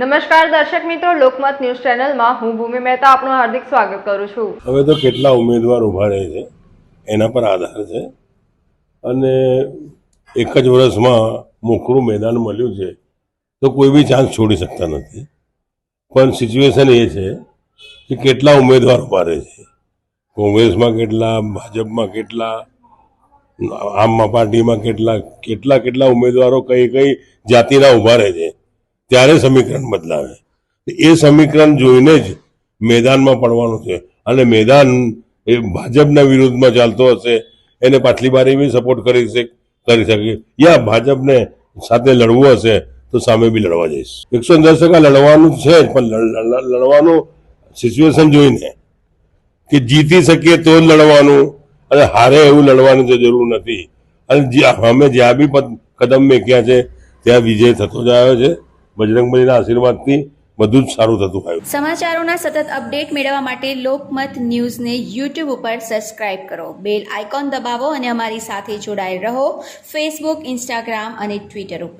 નમસ્કાર દર્શક મિત્રો, લોકમત ન્યૂઝ ચેનલમાં હું ભૂમિ મહેતા આપનું હાર્દિક સ્વાગત કરું છું. હવે તો કેટલા ઉમેદવાર ઊભા રહે છે, એના પર આધાર છે. અને એક જ વર્ષમાં મોકળું મેદાન મળ્યું છે, તો કોઈ બી ચાન્સ છોડી શકતા નથી. પણ સિચ્યુએશન એ છે કે કેટલા ઉમેદવાર ઊભા રહે છે. કોંગ્રેસમાં કેટલા, ભાજપમાં કેટલા, આમ પાર્ટીમાં કેટલા કેટલા કેટલા ઉમેદવારો કઈ કઈ જાતિના ઊભા રહે છે. ત્યારે સમીકરણ બદલાવે. એ સમીકરણ જોઈને જ મેદાનમાં પડવાનું છે. અને મેદાન એ ભાજપના વિરુદ્ધમાં ચાલતો હશે, એને પાછલી બારી બી સપોર્ટ કરી શકે કરી શકે. યા ભાજપને સાથે લડવું હશે, તો સામે બી લડવા જઈશ. એકસો દસ ટકા લડવાનું છે જ, પણ લડ- લડ- લડવાનું સિચ્યુએશન જોઈને કે જીતી શકીએ તો જ લડવાનું, અને હારે એવું લડવાની તો જરૂર નથી. અને અમે જ્યાં બી કદમ મેક્યા છે, ત્યાં વિજય થતો જ આવ્યો છે. બજરંગબલીના આશીર્વાદથી બધું જ સારું થતું આવ્યું સમાચારોના સતત અપડેટ મેળવવા માટે લોકમત ન્યૂઝને યુટ્યુબ ઉપર સબસ્ક્રાઇબ કરો. બેલ આઇકોન દબાવો અને અમારી સાથે જોડાયેલ રહો ફેસબુક, ઇન્સ્ટાગ્રામ અને ટ્વિટર ઉપર.